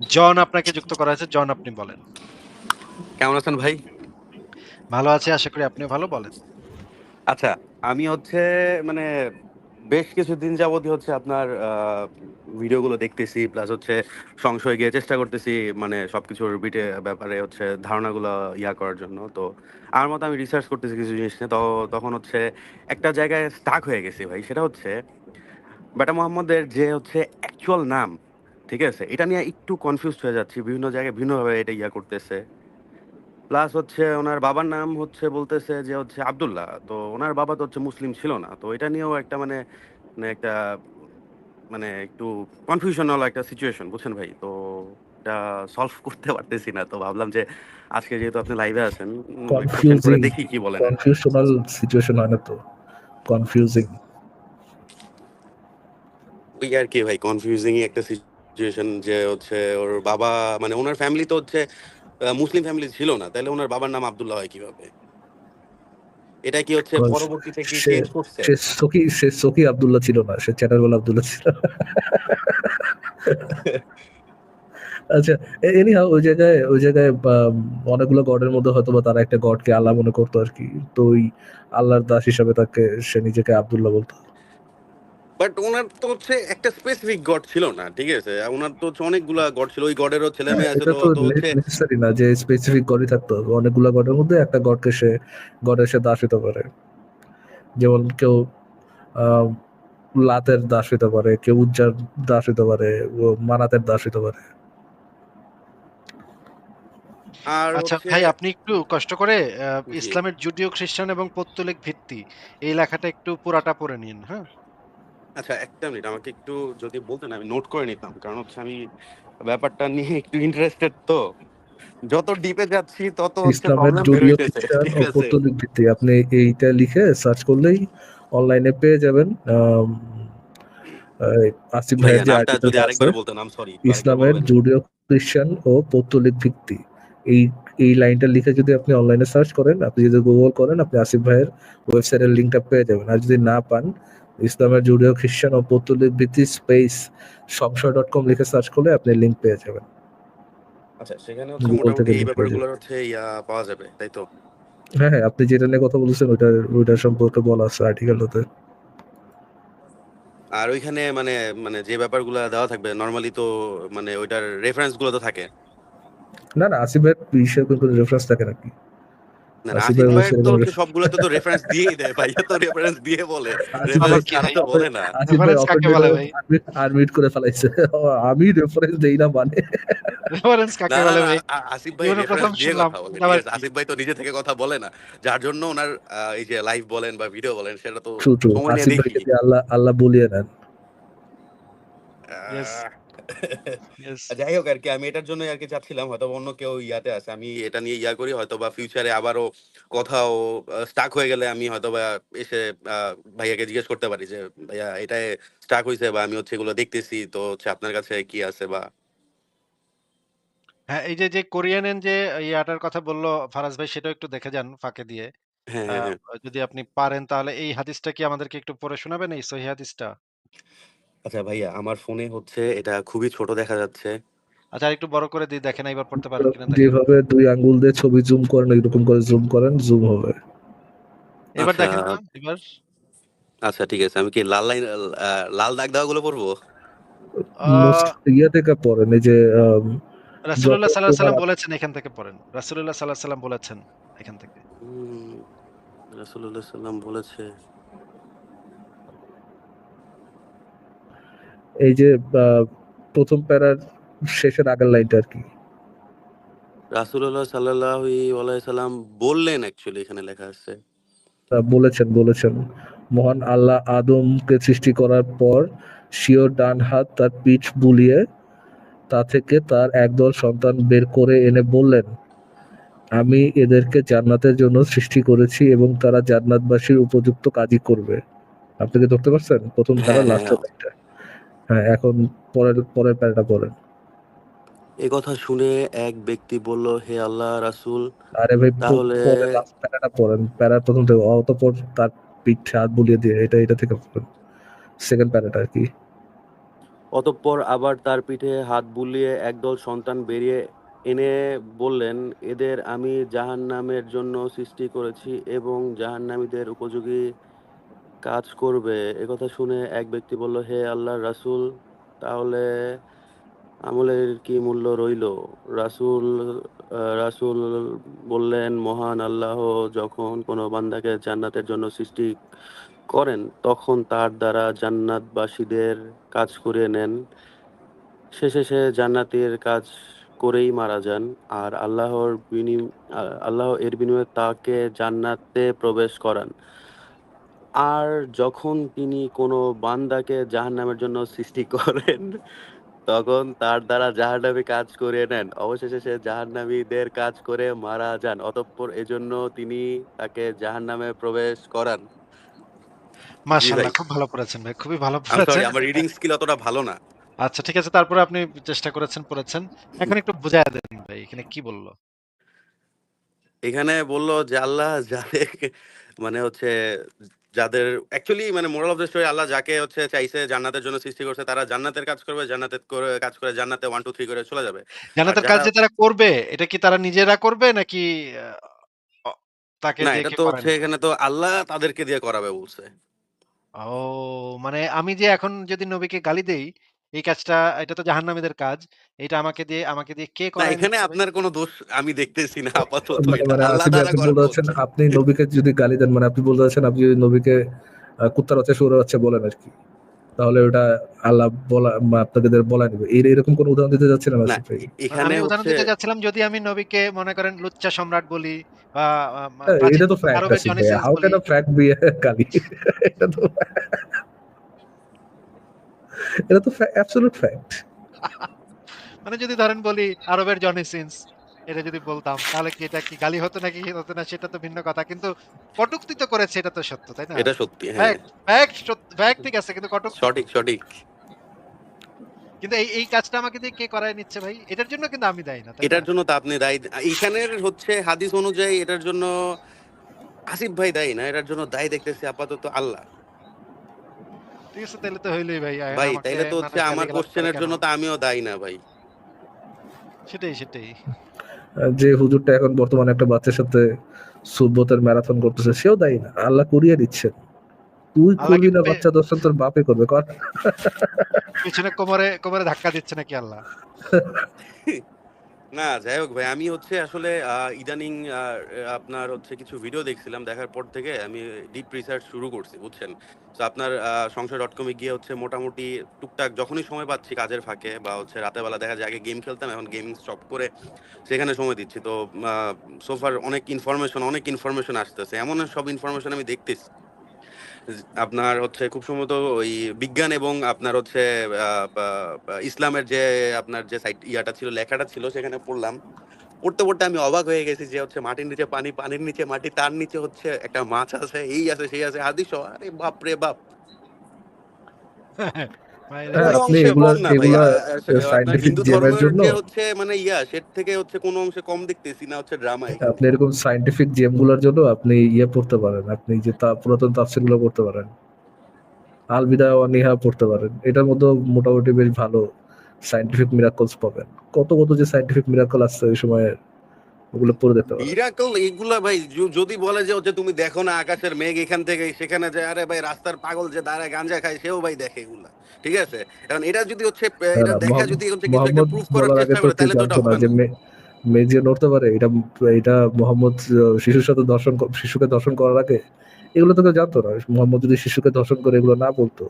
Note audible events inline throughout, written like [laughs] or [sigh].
জন আপনাকে যুক্ত করা হয়েছে। জন আপনি বলেন। কেমন আছেন ভাই? ভালো আছি। আশা করি আপনি ভালো। বলেন। আচ্ছা, আমি হচ্ছে মানে বেশ কিছুদিন যাবতই হচ্ছে আপনার ভিডিওগুলো দেখতেছি। প্লাস হচ্ছে সংশয় গিয়ে চেষ্টা করতেছি মানে সবকিছুর বিটে ব্যাপারে হচ্ছে ধারণাগুলো ইয়া করার জন্য। তো আমার মতো আমি রিসার্চ করতেছি কিছু জিনিস নিয়ে। তো তখন হচ্ছে একটা জায়গায় স্টাক হয়ে গেছি ভাই। সেটা হচ্ছে বেটা মোহাম্মদের যে হচ্ছে অ্যাকচুয়াল নাম, ঠিক আছে? এটা নিয়ে একটু কনফিউজ হয়ে যাচ্ছি। বিভিন্ন জায়গায় বিভিন্নভাবে এটা ইয়া করতেছে। প্লাস হচ্ছে ওনার বাবার নাম হচ্ছে বলতেছে যে হচ্ছে আব্দুল্লাহ। তো ওনার বাবা তো হচ্ছে মুসলিম ছিল না। তো এটা নিয়েও একটা মানে মানে একটা মানে একটু কনফিউশনাল একটা সিচুয়েশন বুঝছেন ভাই? তো এটা সলভ করতে পারতেছি না। তো ভাবলাম যে আজকে যেহেতু আপনি লাইভে আছেন কনফিউজিং দেখি কি বলেন কনফিউশনাল সিচুয়েশন হয় না তো। কনফিউজিং। ওই আরকি ভাই কনফিউজিংই একটা সিচুয়েশন যে হচ্ছে ওর বাবা মানে উনার ফ্যামিলি তো হচ্ছে মুসলিম ফ্যামিলি ছিল না। তাইলে উনার বাবার নাম আব্দুল্লাহ হয় কীভাবে? এটা কি হচ্ছে পরবর্তীতে কি সে চেঞ্জ করছে? সে সখী সে সখী আব্দুল্লাহ ছিল না। সে আব্দুল্লাহ ছিল। আচ্ছা ওই জায়গায় ওই জায়গায় বা অনেকগুলো গডের মধ্যে হয়তোবা তারা একটা গডকে আল্লাহ মনে করতো আর কি তো ওই আল্লাহর দাস হিসাবে তাকে সে নিজেকে আব্দুল্লাহ বলতো। বাট উনার তো হচ্ছে একটা স্পেসিফিক গড ছিল না। ঠিক আছে? উনার তো হচ্ছে অনেকগুলা গড ছিল। ওই গডেরও হ্যাঁ, ছেলে-মেয়ে আছে তো তো তো নে হচ্ছে না যে স্পেসিফিক গডই থাকতে। অনেকগুলা গডের মধ্যে একটা গডকে সে গডের সে দাস হইতে পারে। যেমন কেউ লাতের দাস হইতে পারে, কেউ উজ্জার দাস হইতে পারে, ও মানাতের দাস হইতে পারে। আর আচ্ছা ভাই আপনি একটু কষ্ট করে ইসলামের জুডিও খ্রিস্টান এবং পৌত্তলিক ভিত্তি এই লেখাটা একটু পুরাটা পড়ে নিন, হ্যাঁ? আচ্ছা একটা মিনিট আমাকে একটু যদি বলতেন আমি নোট করে নিতাম। কারণ হচ্ছে আমি ব্যাপারটা নিয়ে একটু ইন্টারেস্টেড তো। যত ডিপে যাচ্ছি তত ইসলামের? ভিত্তি। আপনি এইটা লিখে সার্চ করলেই অনলাইনে পেয়ে যাবেন। আসিফ ভাইয়ের যে আছে ইসলামের? জুডিও খ্রিস্টান ও পৌত্তলিক ভিত্তি। এই এই লাইনটা লিখে যদি আপনি অনলাইনে সার্চ করেন, আপনি যদি গুগল করেন আপনি আসিফ ভাইয়ের ওয়েবসাইটের লিঙ্কটা পেয়ে যাবেন। আর যদি না পান ইসলামের জুডিও খ্রিস্টান ও পৌত্তলিক ভিত্তি স্পেস সংশয়.com লিখে সার্চ করলে আপনি লিংক পেয়ে যাবেন। আচ্ছা সেখানে হচ্ছে মোটামুটি এই ব্যাপারগুলোর হচ্ছে পাওয়া যাবে, তাই তো? হ্যাঁ, হ্যাঁ, আপনি যেটা নিয়ে কথা বলছেন ওইটার ওইটার সম্পর্কে বলা আছে আর্টিকেলটাতে। আর ওইখানে মানে মানে যে ব্যাপারগুলা দেওয়া থাকবে নরমালি তো মানে ওইটার রেফারেন্সগুলো তো থাকে। না, না আসিফ ভাইয়ের কোনো রেফারেন্স থাকে নাকি? সবগুলোতে তো রেফারেন্স দিয়েই দেয়। ভাইয়া তো রেফারেন্স দিয়ে বলে। বলে না। রেফারেন্স কাকে বলে ভাই? আনমিউট আনমিউট করে ফেলাইছে। আমি রেফারেন্স দেই না মানে। রেফারেন্স কাকে বলে ভাই? আসিফ ভাই রেফারেন্স দিয়ে কথা বলে। আসিফ ভাই তো নিজে থেকে কথা বলে না। যার জন্য উনার আ এই যে লাইভ বলেন বা ভিডিও বলেন সেটা তো ট্রু, ট্রু। সময় নিয়ে দেখি। আল্লাহ আল্লাহ বলিয়ে নেন। ইয়েস। যাই হোক আরকি আমি এটার জন্যই আরকি চাচ্ছিলাম হয়তো অন্য কেউ ইয়াতে আছে। আমি এটা নিয়ে ইয়া করি হয়তোবা ফিউচারে আবারও কোথাও স্টাক হয়ে গেলে আমি হয়তোবা এসে আ ভাইয়াকে জিজ্ঞেস করতে পারি যে, "ভাইয়া এটায় স্টাক হইছে বা আমি হচ্ছে এগুলো দেখতেছি। তো হচ্ছে আপনার কাছে কি আছে বা" হ্যাঁ, এই যে, যে কোরিয়ানের যে ইয়াটার কথা বলল ফারাজ ভাই সেটাও একটু দেখে যান ফাঁকে দিয়ে। হ্যাঁ, হ্যাঁ, হ্যাঁ। যদি আপনি পারেন তাহলে এই হাদিসটা কি আমাদেরকে একটু পড়ে শোনাবেন এই সহিহ হাদিসটা? আচ্ছা ভাইয়া আমার ফোনে হচ্ছে এটা খুবই ছোট দেখা যাচ্ছে। আচ্ছা আরেকটু বড় করে দিই দেখেন এইবার পড়তে পারেন কিনা দেখেন। যেভাবে ২ আঙ্গুল দিয়ে ছবি জুম করেন এরকম করে জুম করেন, জুম হবে। এবার আচ্ছা। দেখেন তো এবার? আচ্ছা ঠিক আছে। আমি কি লাল লাইন লাল দাগ দেওয়াগুলো পড়ব? আ মোস্ট ইয়ে থেকে পড়েন এই যে রাসূলুল্লাহ সাল্লাল্লাহু আলাইহি সাল্লাম বলেছেন এখান থেকে পড়েন। রাসূলুল্লাহ সাল্লাল্লাহু আলাইহি সাল্লাম বলেছেন এখান থেকে। রাসূলুল্লাহ সাল্লাম বলেছে। এই যে ১ম প্যারার শেষের আগের লাইনটা আরকি। রাসূলুল্লাহ সাল্লাল্লাহু আলাইহি সাল্লাম বললেন অ্যাকচুয়ালি এখানে লেখা আছে। বলেছেন, বলেছেন। মহান আল্লাহ আদমকে সৃষ্টি করার পর স্বীয় ডান হাত তার পিঠ বুলিয়ে তা থেকে তার একদল সন্তান বের করে এনে বললেন, "আমি এদেরকে জান্নাতের জন্য সৃষ্টি করেছি এবং তারা জান্নাতবাসীর উপযুক্ত কাজই করবে।" আপনি কি ধরতে পারছেন? ১ম হ্যাঁ, প্যারার হ্যাঁ, হ্যাঁ। লাইনটা। হ্যাঁ, এখন পরের পরের প্যারাটা পড়েন। এ কথা শুনে এক ব্যক্তি বলল, "হে আল্লাহ রাসূল আরে ভাই তাহলে" প্যারাটা পড়েন। প্যারার ১ম থেকে অতঃপর তার পিঠে হাত বুলিয়ে দিয়ে এটা, এটা থেকে পড়েন। 2nd প্যারাটা আরকি। অতঃপর আবার তার পিঠে হাত বুলিয়ে একদল সন্তান বেরিয়ে এনে বললেন, এদের আমি জাহান্নামের জন্য সৃষ্টি করেছি এবং জাহান্নামীদের উপযোগী কাজ করবে। একথা শুনে এক ব্যক্তি বলল, হে আল্লাহ রাসূল, তাহলে আমলের কি মূল্য রইল? রাসূল রাসূল বললেন, মহান আল্লাহ যখন কোনো বান্দাকে জান্নাতের জন্য সৃষ্টি করেন, তখন তার দ্বারা জান্নাতবাসীদের কাজ করিয়ে নেন। শেষে সে জান্নাতের কাজ করেই মারা যান। আর আল্লাহর বিনি আল্লাহ এর বিনিময়ে তাকে জান্নাতে প্রবেশ করান। আর যখন তিনি কোনো বান্দাকে জাহান্নামের জন্য সৃষ্টি করেন, তখন তার দ্বারা জাহান্নামী কাজ করিয়ে নেন। অবশেষে সে জাহান্নামীদের কাজ করে মারা যান। অতঃপর এজন্য তিনি তাকে জাহান্নামে প্রবেশ করান। মাশাআল্লাহ খুব ভালো পড়েছেন ভাই। খুবই ভালো পড়েছেন। আমার রিডিং স্কিল অতটা ভালো না। আচ্ছা ঠিক আছে। তারপরে আপনি চেষ্টা করেছেন, পড়েছেন। এখন একটু বুঝায়া দেন ভাই এখানে কি বলল? এখানে বলল যে আল্লাহ যাদের মানে হচ্ছে যাদের অ্যাকচুয়ালি মানে moral of the story Allah যাকে হচ্ছে চাইছে জান্নাতের জন্য সৃষ্টি করছে তারা জান্নাতের কাজ করবে, জান্নাতের করে কাজ করে জান্নাতে 1 2 3 করে চলে যাবে। জান্নাতের কাজ যে তারা করবে, এটা কি তারা নিজেরা করবে নাকি তাকে না এটা তো হচ্ছে এখানে তো আল্লাহ তাদেরকে দিয়ে করাবে বলছে। ও মানে আমি যে এখন যদি নবীকে গালি দেই, এই কাজটা এটা তো জাহান্নামীদের কাজ। এটা আমাকে দিয়ে আমাকে দিয়ে কে না করায় এখানে আপনার কোনো দোষ আমি দেখতেছি না [laughs] আপাতত মানে এটা মানে আল্লাহ তাআলা আপনি নবীকে যদি গালি দেন মানে আপনি বলতে চাচ্ছেন আপনি যদি নবীকে কুত্তার বাচ্চা, শুয়োরের বাচ্চা বলেন আরকি। তাহলে ওটা আল্লাহ বলা দিয়ে বলায় নিবে। এর এরকম কোনো উদাহরণ দিতে চাচ্ছিলেন না মানে এখানে আমি উদাহরণ দিতে যাচ্ছিলাম যদি আমি নবীকে মনে করেন লুচ্চা সম্রাট বলি বা হ্যাঁ, এটা তো। Since how can a fact be a গালি? [laughs] এটা তো এটা তো অ্যাবসোলিউট ফ্যাক্ট। মানে যদি ধরেন বলি আরবের জনি সিন্স এটা যদি বলতাম তাহলে কি এটা কি গালি হতো নাকি হতো না সেটা তো ভিন্ন কথা। কিন্তু কটূক্তি তো করেছে এটা তো সত্য, তাই না? এটা সত্যি হ্যাঁ। ফ্যাক্ট, ফ্যাক্ট ঠিক আছে কিন্তু কটূক্তি। সঠিক, সঠিক। কিন্তু এই এই কাজটা আমাকে দিয়ে কে করায় নিচ্ছে ভাই? এটার জন্য কিন্তু আমি দায়ী না, না? এটার জন্য তো আপনি দায়ী এইখানের হচ্ছে হাদিস অনুযায়ী এটার জন্য আসিফ ভাই দায়ী না। এটার জন্য দায়ী দেখতেছি আপাতত আল্লাহ। ঠিক আছে তাইলে তো হইলই ভাই। ভাই তাইলে তো হচ্ছে আমার কেন? জন্য তো আমিও দায়ী না ভাই। সেটাই, সেটাই। যে হুজুরটা এখন বর্তমানে একটা বাচ্চার সাথে সুবতের ম্যারাথন করতেছে সেও দায়ী না। আল্লাহ করিয়ে দিচ্ছেন। তুই করবি না বাচ্চা দর্শন তোর বাপে করবে কর। পেছনে কোমরে কোমরে ধাক্কা দিচ্ছে নাকি আল্লাহ? [laughs] না, যাই হোক ভাই, আমি হচ্ছে আসলে ইদানিং আপনার হচ্ছে কিছু ভিডিও দেখছিলাম। দেখার পর থেকে আমি ডিপ রিসার্চ শুরু করছি, বুঝছেন? তো আপনার, আ, সংশয়.com এ গিয়ে হচ্ছে মোটামুটি টুকটাক যখনই সময় পাচ্ছি কাজের ফাঁকে বা হচ্ছে রাতের বেলা দেখা যায়, আগে গেম খেলতাম, এখন গেমিং স্টপ করে সেখানে সময় দিচ্ছি। তো, আ সো ফার অনেক ইনফরমেশন অনেক ইনফরমেশন আসতেছে। এমন সব ইনফরমেশন আমি দেখতেছি। আপনার হচ্ছে খুব সম্ভবত ওই বিজ্ঞান এবং আপনার হচ্ছে ইসলামের যে আপনার যে সাইট ইয়াটা ছিল লেখাটা ছিল সেখানে পড়লাম। পড়তে, পড়তে আমি অবাক হয়ে গেছি যে হচ্ছে মাটির নিচে পানি, পানির নিচে মাটি, তার নিচে হচ্ছে একটা মাছ আছে, এই আছে, সেই আছে, হাদিস। আরে বাপ! রে [laughs] কোনো আপনি এগুলা কম না ভাই। এগুলা আ আ আ আপনার সায়েন্টিফিক হিন্দু জেমের ধর্মের জন্য যে হচ্ছে মানে ইয়া সের থেকে হচ্ছে কোনো অংশে কম দেখতেছি না হচ্ছে ড্রামা আপনি এরকম সায়েন্টিফিক জেম জন্য আপনি ইয়ে পড়তে পারেন। আপনি যে তা পুরাতন পড়তে পারেন। আল বিদায়া ওয়ান নিহা পড়তে পারেন। এটার মধ্যেও মোটামুটি বেশ ভালো সায়েন্টিফিক মিরাকলস পাবেন। কত, কত যে সায়েন্টিফিক মিরাকল আসছে ওই সময়ে ওগুলো পড়ে দেখতে পারেন। মিরাকল এগুলা ভাই যদি বলে যে হচ্ছে তুমি দেখো না আকাশের মেঘ এখান থেকে সেখানে যায় আরে ভাই রাস্তার পাগল যে দাঁড়ায় গাঞ্জা খায় সেও ভাই দেখে এগুলা। ঠিক আছে? এখন এটা যদি হচ্ছে এটা দেখা যদি হচ্ছে কিছু একটা প্রুফ করার চেষ্টা করে তাহলে তো হবে যে না। মে নড়তে পারে এটা এটা মোহাম্মদ শিশুর সাথে দর্শন শিশুকে দর্শন করার আগে এগুলো তো কেউ জানতো না। মোহাম্মদ যদি শিশুকে দর্শন করে এগুলো না বলতো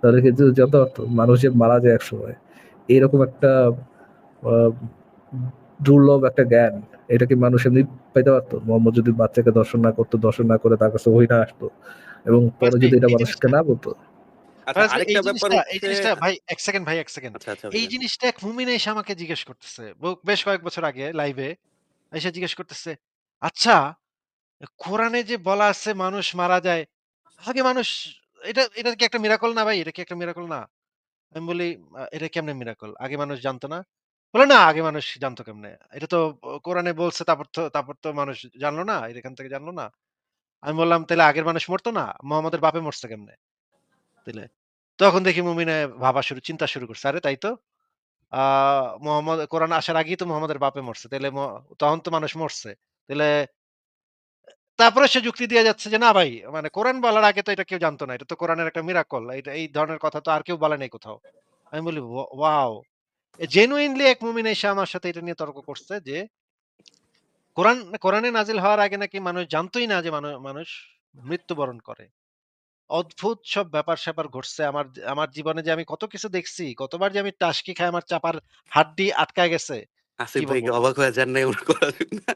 তাহলে কিন্তু জানতে পারতো মানুষ যে মারা যায় একসময়। এরকম একটা দুর্লভ একটা জ্ঞান এটা কি মানুষ এমনি পাইতে পারতো? মোহাম্মদ যদি বাচ্চাকে দর্শন না করতো, দর্শন না করে তার কাছে ওহী না আসতো এবং পরে যদি এটা মানুষকে না বলতো আচ্ছা এই আরেকটা ব্যাপার জিনিসটা এই হচ্ছে জিনিসটা ভাই ১ সেকেন্ড ভাই ১ সেকেন্ড। আচ্ছা, আচ্ছা এই জিনিসটা এক মুমিন এসে আমাকে জিজ্ঞেস করতেছে। বেশ কয়েক বছর আগে লাইভে এসে জিজ্ঞেস করতেছে, "আচ্ছা কোরআনে যে বলা আছে মানুষ মারা যায়, আগে মানুষ এটা এটা কি একটা মিরাকল না ভাই? এটা কি একটা মিরাকল না?" আমি বলি, "এটা কেমনে মিরাকল? আগে মানুষ জানতো না?" বলে, "না আগে মানুষ জানতো কেমনে? এটা তো কোরআনে বলছে তারপর তো তারপর তো মানুষ জানলো না? এখান থেকে জানলো না?" আমি বললাম, তাহলে আগের মানুষ মরতো না? মোহাম্মদের বাপে মরছে কেমনে? তাইলে?" তখন দেখি মুমিনে ভাবা শুরু চিন্তা শুরু করছে। আরে তাই তো? আ মোহাম্মদ কোরআন আসার আগেই তো মোহাম্মদের বাপে মরছে। তাইলে তখন তো মানুষ মরছে। তাইলে তারপরে সে যুক্তি দিয়ে যাচ্ছে যে, "না ভাই, মানে কোরআন বলার আগে তো এটা কেউ জানতো না। এটা তো কোরআনের একটা মিরাকল। এটা এই ধরনের কথা তো আর কেউ বলে নাই কোথাও।" আমি বলি, ওয়াও!" জেনুইনলি এক মুমিন এসে আমার সাথে এটা নিয়ে তর্ক করছে যে, কোরআন কোরআনে নাজিল হওয়ার আগে নাকি মানুষ জানতোই না যে মানু মানুষ মৃত্যুবরণ করে। অদ্ভুত সব ব্যাপার-স্যাপার ঘটছে। আমার আমার জীবনে যে আমি কত কিছু দেখছি, কতবার যে আমি টাসকি খাই আমার চাপার হাড্ডি আটকায় গেছে। আসিফ ভাই অবাক হয়ে যান নাই ওর কথা শুনে?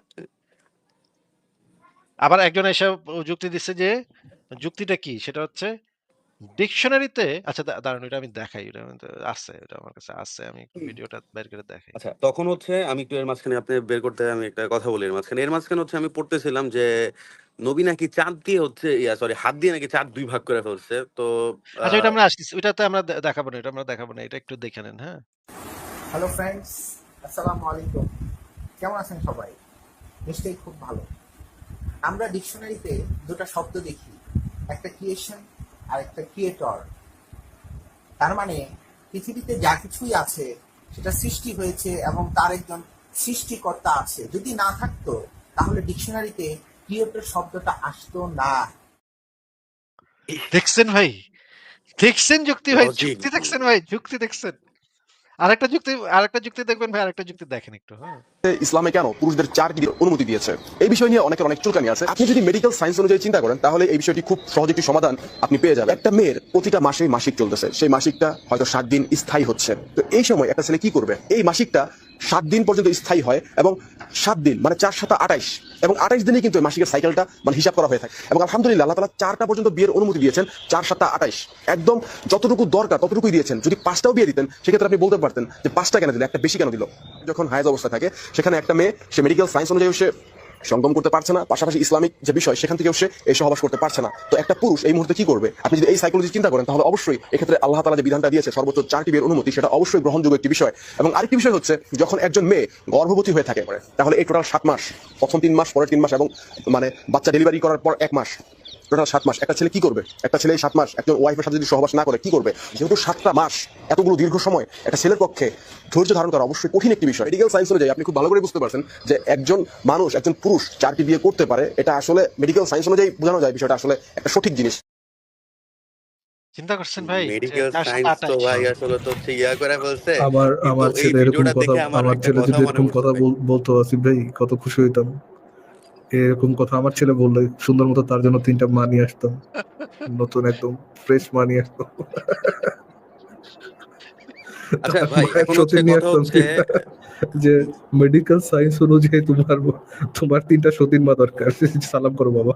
আবার একজন এসে যুক্তি দিচ্ছে যে, যুক্তিটা কি? সেটা হচ্ছে ডিকশনারিতে আচ্ছা দাঁড়ান ওইটা আমি দেখাই। ওটা আছে। ওটা আমার কাছে আছে। আমি একটু ভিডিওটা বের করে দেখাই। আচ্ছা, তখন হচ্ছে আমি একটু এর মাঝখানে আপনি বের করতে আমি একটা কথা বলি এর মাঝখানে। এর মাঝখানে হচ্ছে আমি পড়তেছিলাম যে, নবী নাকি চাঁদ দিয়ে হচ্ছে ইয়া সরি হাত দিয়ে নাকি চাঁদ ২ ভাগ করে ফেলছে। তো আচ্ছা ওইটা আমরা। ওইটাতে আমরা দেখাবো না। এটা আমরা দেখাবো না। এটা একটু দেখে নেন, হ্যাঁ? হ্যালো ফ্রেন্ডস আসসালামু আলাইকুম কেমন আছেন সবাই নিশ্চয়ই খুব ভালো আমরা ডিকশনারিতে দুটো শব্দ দেখি একটা ক্রিয়েশন আর একটা ক্রিয়েটর তার মানে পৃথিবীতে যা কিছুই আছে সেটা সৃষ্টি হয়েছে এবং তার একজন সৃষ্টিকর্তা আছে যদি না থাকতো তাহলে ডিকশনারিতে ক্রিয়েটর শব্দটা আসতো না দেখছেন ভাই? দেখছেন যুক্তি ভাই? যুক্তি দেখছেন ভাই? যুক্তি দেখছেন? আরেকটা যুক্তি আরেকটা যুক্তি দেখবেন ভাই, আরেকটা যুক্তি দেখেন একটু, হ্যাঁ? ইসলামে কেন পুরুষদের চার ডিগ্রি অনুমতি দিয়েছে? এই বিষয় নিয়ে অনেকের অনেক চুলকানি আছে। আপনি যদি মেডিকেল সায়েন্স অনুযায়ী চিন্তা করেন তাহলে এই বিষয়টি খুব সহজ একটি সমাধান আপনি পেয়ে যাবেন। একটা মেয়ের প্রতিটা মাসে মাসিক চলতেছে। সেই মাসিকটা হয়তো সাত দিন স্থায়ী হচ্ছে। তো এই সময় একটা ছেলে কি করবে? এই মাসিকটা সাত দিন পর্যন্ত স্থায়ী হয় এবং সাত দিন মানে চার সাতা আঠাইশ, এবং আঠাইশ দিনেই কিন্তু মাসিকের সাইকেলটা মানে হিসাব করা হয়ে থাকে। এবং আলহামদুলিল্লাহ, আল্লাহ তালা চারটা পর্যন্ত বিয়ের অনুমতি দিয়েছেন, চার সাতটা আঠাইশ। একদম যতটুকু দরকার, ততটুকুই দিয়েছেন। যদি পাঁচটাও বিয়ে দিতেন, সেক্ষেত্রে আপনি বলতে পারতেন যে পাঁচটা কেন দিল একটা বেশি কেন দিল? যখন হায়াজ অবস্থা থাকে, সেখানে একটা মেয়ে, সে মেডিকেল সায়েন্স অনুযায়ী সে সঙ্গম করতে পারছে না, পাশাপাশি ইসলামিক যে বিষয়, সেখান থেকেও সে এই সহবাস করতে পারছে না। তো একটা পুরুষ এই মুহূর্তে কি করবে? আপনি যদি এই সাইকোলজি চিন্তা করেন, তাহলে অবশ্যই এক্ষেত্রে আল্লাহ তালা যে বিধানটা দিয়েছে, সর্বোচ্চ চারটি বিয়ের অনুমতি, সেটা অবশ্যই গ্রহণযোগ্য একটি বিষয়। এবং আরেকটি বিষয় হচ্ছে, যখন একজন মেয়ে গর্ভবতী হয়ে থাকে, তাহলে এই টোটাল সাত মাস, প্রথম তিন মাস, পরের তিন মাস এবং মানে বাচ্চা ডেলিভারি করার পর এক মাস। টোটাল সাত মাস। একটা ছেলে কি করবে? একটা ছেলে এই সাত মাস একজন ওয়াইফের সাথে যদি সহবাস না করে কি করবে? যেহেতু সাতটা মাস এতগুলো দীর্ঘ সময় একটা ছেলের পক্ষে ধৈর্য ধারণ করা অবশ্যই কঠিন একটি বিষয়। মেডিকেল সায়েন্স অনুযায়ী আপনি খুব ভালো করে বুঝতে পারছেন যে একজন মানুষ একজন পুরুষ চারটি বিয়ে করতে পারে এটা আসলে মেডিকেল সায়েন্স অনুযায়ী বোঝানো যায় বিষয়টা আসলে একটা সঠিক জিনিস। চিন্তা করছেন ভাই? মেডিকেল সায়েন্স তো ভাই আসলে তো হচ্ছে ইয়া করে ফেলছে। আমার আমার ছেলে এরকম কথা দেখে আমার আমার ছেলে যদি এরকম কথা বলতো আসিফ ভাই কত খুশি হইতাম। এরকম কথা আমার ছেলে বললে সুন্দর মতো তার জন্য তিনটা মা নিয়ে আসতাম নতুন একদম ফ্রেশ মা নিয়ে আসতাম আচ্ছা আসতাম। যে মেডিকেল সায়েন্স অনুযায়ী তোমার তোমার তিনটা সতীন মা দরকার সালাম করো বাবা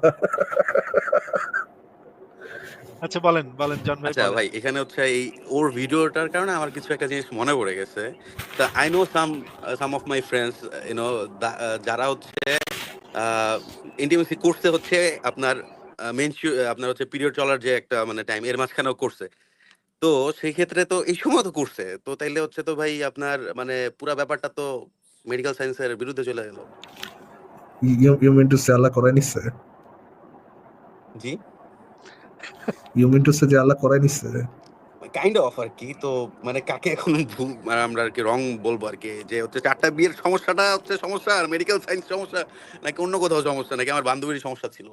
আচ্ছা বলেন, বলেন জন ভাই আচ্ছা ভাই এখানে হচ্ছে এই ওর ভিডিওটার কারণে আমার কিছু একটা জিনিস মনে পড়ে গেছে। তা I know some some of my friends you know যারা হচ্ছে ইন্টিমেসি করছে হচ্ছে আপনার মেনস্ট্রু আপনার হচ্ছে পিরিয়ড চলার যে একটা মানে টাইম এর মাঝখানেও করছে। তো সেই ক্ষেত্রে তো এই সময় তো করছে। তো তাইলে হচ্ছে তো ভাই আপনার মানে পুরা ব্যাপারটা তো মেডিকেল সায়েন্সের বিরুদ্ধে চলে গেল। You you mean to say Allah করাই নিচ্ছে জি? ইউ মিন টু সে যে আল্লাহ করাই নিচ্ছে কাইন্ড অফ আরকি। তো মানে কাকে এখন মানে আমরা আরকি রং বলব আরকি যে হচ্ছে ৪ টা বিয়ের সমস্যাটা হচ্ছে সমস্যা আর মেডিকেল সায়েন্স সমস্যা নাকি অন্য কোথাও সমস্যা নাকি আমার বান্ধবীর সমস্যা ছিল?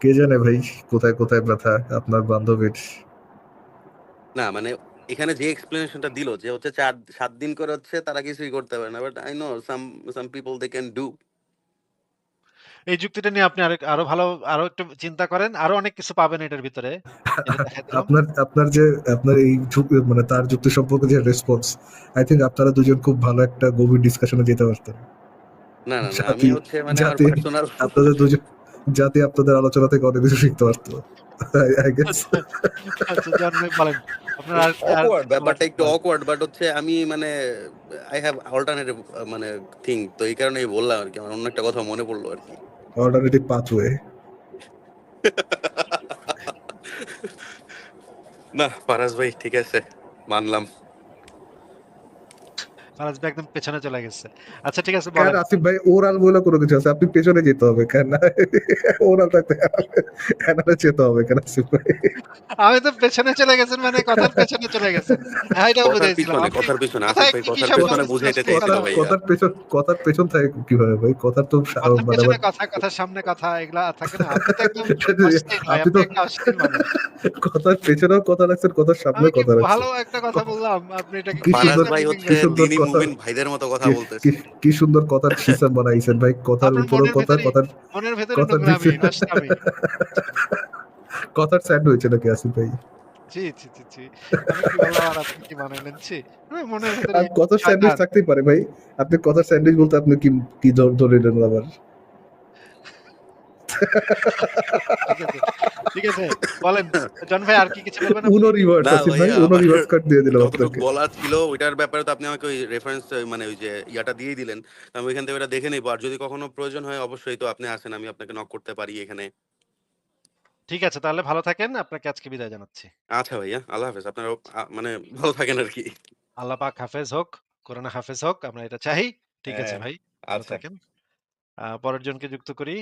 কে জানে ভাই কোথায় কোথায় ব্যথা আপনার বান্ধবীর না মানে এখানে যে এক্সপ্লেনেশনটা দিল যে হচ্ছে ৪ ৭ দিন করে হচ্ছে তারা কিছুই করতে পারে না। But I know some some people they can do. এই যুক্তিটা নিয়ে আপনি আরেক আরও ভালো আরও একটু চিন্তা করেন। আরও অনেক কিছু পাবেন এটার ভিতরে। আপনার আপনার যে আপনার এই মানে তার যুক্তি সম্পর্কে যে রেসপন্স আই থিংক আপনারা দুজন খুব ভালো একটা গভীর ডিসকাশনে যেতে পারতেন না, না, আমি জাতি হচ্ছে মানে আমার পার্সোনাল আপনাদের দুজন জাতি আপনাদের আলোচনা থেকে অনেক কিছু শিখতে পারতো আচ্ছা, আর আর ব্যাপারটা একটু অকওয়ার্ড বাট হচ্ছে আমি মানে আই হ্যাভ অল্টারনেটিভ মানে থিং তো এই কারণেই বললাম আরকি আমার অন্য একটা কথা মনে পড়ল আরকি। অল্টারনেটিভ পাথওয়ে [laughs] না পারাস ভাই ঠিক আছে মানলাম। ফারাজ ভাই একদম পেছনে চলে গেছে। আচ্ছা ঠিক আছে। আসিফ ভাই ওরাল বলে কোনো কিছু আছে আপনি পেছনে যেতে হবে কেন ওরাল থাকতে এনারে যেতে হবে কেন আসিফ ভাই আমি তো পেছনে চলে গেছেন মানে কথার পেছনে চলে গেছেন। হ্যাঁ, বুঝাইছিলাম। কথার পিছনে আসিফ ভাই কথার পিছনে বুঝাইতে চাইছিল কথার পেছন কথার পেছন থাকে কীভাবে ভাই কথার তো মানে কথা, কথার সামনে কথা এগুলা থাকে না? আপনি তো একদম আপনি। কথার পেছনেও কথা রাখছেন কথার সামনে কথা রাখছেন ভালো একটা কথা বললাম? আপনি এটাকে কি সুন্দর- ভাই হচ্ছে মুমিন ভাইদের মতো কথা কি- বলতেছে কি- কি সুন্দর কথার ছিসা বানাইছেন ভাই কথার কথা কথার মনের ভেতরে কথার নোংরামি, নষ্টামি। [laughs] কথার স্যান্ড হয়েছে নাকি আসিফ ভাই জি আপনি কি। মনের ভেতরে স্যান্ডউইচ। থাকতেই পারে ভাই আপনি কথার স্যান্ডউইচ বলতে আপনি কি কি ধর- ধরে নেন আবার ঠিক আছে, বলেন জন ভাই আর কি কিছু বলবেন উনো রিভার্স না ভাই উনো রিভার্স কার্ড দিয়ে দিলাম আপনাকে বলা ছিল ওইটার ব্যাপারে তো আপনি আমাকে ওই রেফারেন্স মানে ওই যে ইয়াটা দিয়েই দিলেন আমি ওইখান থেকে ওটা দেখে নিবো আর যদি কখনো প্রয়োজন হয় অবশ্যই তো আপনি আসেন আমি আপনাকে নক করতে পারি এখানে ঠিক আছে তাহলে ভালো থাকেন। আপনাকে আজকে বিদায় জানাচ্ছি। আচ্ছা ভাইয়া আল্লাহ হাফেজ আপনারা মানে ভালো থাকেন আর কি আল্লাহ পাক হাফেজ হোক, কোরআন হাফেজ হোক। আমরা এটা চাই। ঠিক আছে হ্যাঁ, ভাই। ভালো আচ্ছা থাকেন। পরের জনকে যুক্ত করি।